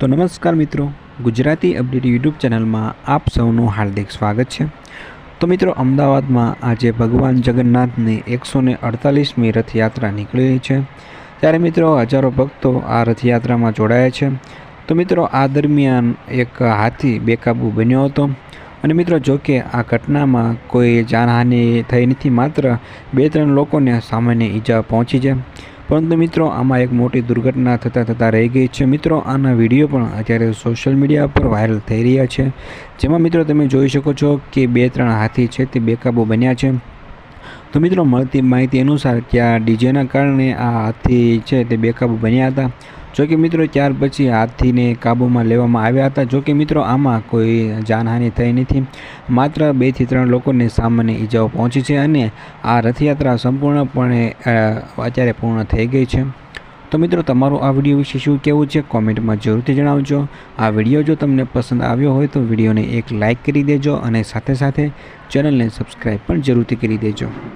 તો નમસ્કાર મિત્રો, ગુજરાતી અપડેટ યુટ્યુબ ચેનલમાં આપ સૌનું હાર્દિક સ્વાગત છે. તો મિત્રો, અમદાવાદમાં આજે ભગવાન જગન્નાથની એકસો ને અડતાલીસમી રથયાત્રા નીકળી છે. ત્યારે મિત્રો, હજારો ભક્તો આ રથયાત્રામાં જોડાયા છે. તો મિત્રો, આ દરમિયાન એક હાથી બેકાબુ બન્યો હતો. અને મિત્રો જોકે આ ઘટનામાં કોઈ જાનહાનિ થઈ નથી, માત્ર બે ત્રણ લોકોને સામાન્ય ઈજા પહોંચી છે. પરંતુ મિત્રો, આમાં એક મોટી દુર્ઘટના થતાં થતાં રહી ગઈ છે. મિત્રો, આના વીડિયો પણ અત્યારે સોશિયલ મીડિયા પર વાયરલ થઈ રહ્યા છે. જેમાં મિત્રો તમે જોઈ શકો છો કે બે ત્રણ હાથી છે તે બેકાબો બન્યા છે. તો મિત્રો, મળતી માહિતી અનુસાર કે આ ડીજેના કારણે આ હાથી છે તે બેકાબુ બન્યા હતા. જોકે મિત્રો ત્યાર પછી હાથીને કાબૂમાં લેવામાં આવ્યા હતા. જોકે મિત્રો આમાં કોઈ જાનહાનિ થઈ નથી. માત્ર બેથી ત્રણ લોકોને સામાન્ય ઈજાઓ પહોંચી છે અને આ રથયાત્રા સંપૂર્ણપણે અત્યારે પૂર્ણ થઈ ગઈ છે. તો મિત્રો તમારું આ વીડિયો વિશે શું કહેવું છે? કોમેન્ટમાં જરૂરથી જણાવજો. આ વીડિયો જો તમને પસંદ આવ્યો હોય તો વિડીયોને એક લાઇક કરી દેજો અને સાથે સાથે ચેનલને સબસ્ક્રાઈબ પણ જરૂરથી કરી દેજો.